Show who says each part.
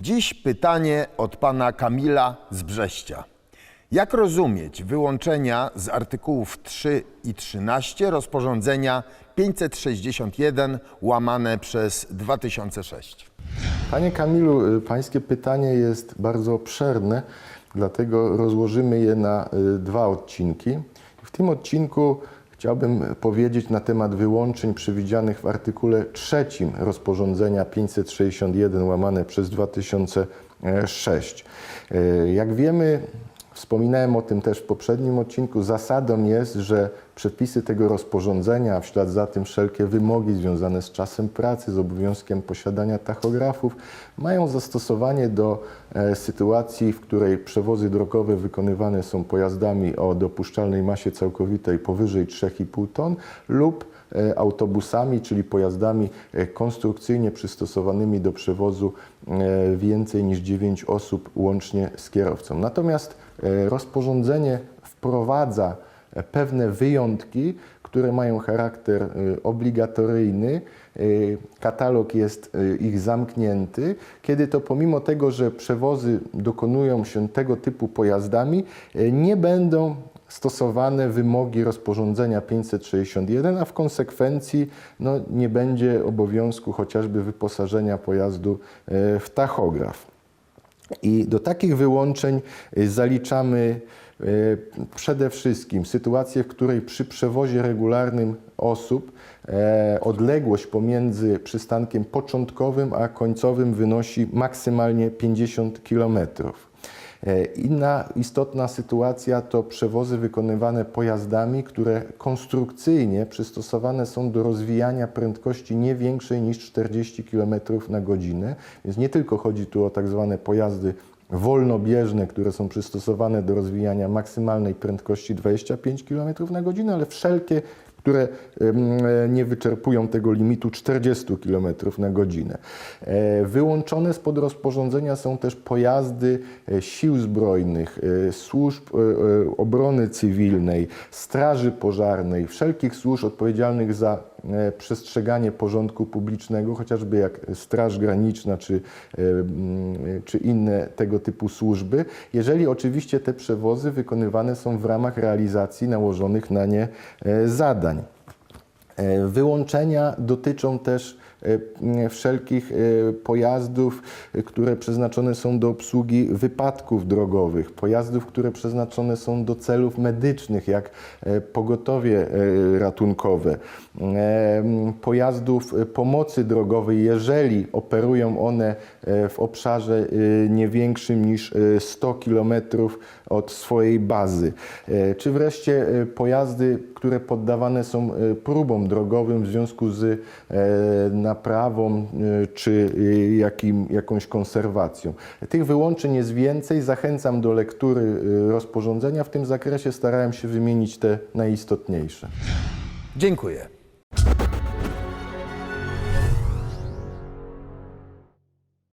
Speaker 1: Dziś pytanie od pana Kamila z Brześcia. Jak rozumieć wyłączenia z artykułów 3 i 13 rozporządzenia 561 łamane przez 2006?
Speaker 2: Panie Kamilu, y, pańskie pytanie jest bardzo obszerne, dlatego rozłożymy je na y, dwa odcinki. W tym odcinku chciałbym powiedzieć na temat wyłączeń przewidzianych w artykule trzecim rozporządzenia 561 łamane przez 2006. Y, Jak wiemy, Wspominałem o tym też w poprzednim odcinku. Zasadą jest, że przepisy tego rozporządzenia, a w ślad za tym wszelkie wymogi związane z czasem pracy, z obowiązkiem posiadania tachografów, mają zastosowanie do e, sytuacji, w której przewozy drogowe wykonywane są pojazdami o dopuszczalnej masie całkowitej powyżej 3,5 ton lub e, autobusami, czyli pojazdami e, konstrukcyjnie przystosowanymi do przewozu więcej niż 9 osób łącznie z kierowcą. Natomiast rozporządzenie wprowadza e, pewne wyjątki, które mają charakter e, obligatoryjny. E, Katalog jest e, ich zamknięty, kiedy to pomimo tego, że przewozy dokonują się tego typu pojazdami, e, nie będą stosowane wymogi rozporządzenia 561, a w konsekwencji no, nie będzie obowiązku chociażby wyposażenia pojazdu e, w tachograf. I do takich wyłączeń y, zaliczamy y, przede wszystkim sytuację, w której przy przewozie regularnym osób e, odległość pomiędzy przystankiem początkowym a końcowym wynosi maksymalnie 50 kilometrów. E, Inna istotna sytuacja to przewozy wykonywane pojazdami, które konstrukcyjnie przystosowane są do rozwijania prędkości nie większej niż 40 km na godzinę. Więc nie tylko chodzi tu o tak zwane pojazdy wolnobieżne, które są przystosowane do rozwijania maksymalnej prędkości 25 km na godzinę, ale wszelkie które e, nie wyczerpują tego limitu 40 km na godzinę. E, Wyłączone spod rozporządzenia są też pojazdy e, sił zbrojnych, służb obrony cywilnej, straży pożarnej, wszelkich służb odpowiedzialnych za przestrzeganie porządku publicznego, chociażby jak Straż Graniczna czy, czy inne tego typu służby, jeżeli oczywiście te przewozy wykonywane są w ramach realizacji nałożonych na nie zadań. E, Wyłączenia dotyczą też wszelkich e, pojazdów, które przeznaczone są do obsługi wypadków drogowych, pojazdów, które przeznaczone są do celów medycznych, jak e, pogotowie e, ratunkowe, e, pojazdów pomocy drogowej, jeżeli operują one w obszarze nie większym niż e, 100 km od swojej bazy, czy wreszcie pojazdy, które poddawane są próbom drogowym w związku z e, naprawą e, czy e, jakim, jakąś konserwacją. Tych wyłączeń jest więcej. Zachęcam do lektury e, rozporządzenia w tym zakresie. Starałem się wymienić te najistotniejsze.
Speaker 1: Dziękuję.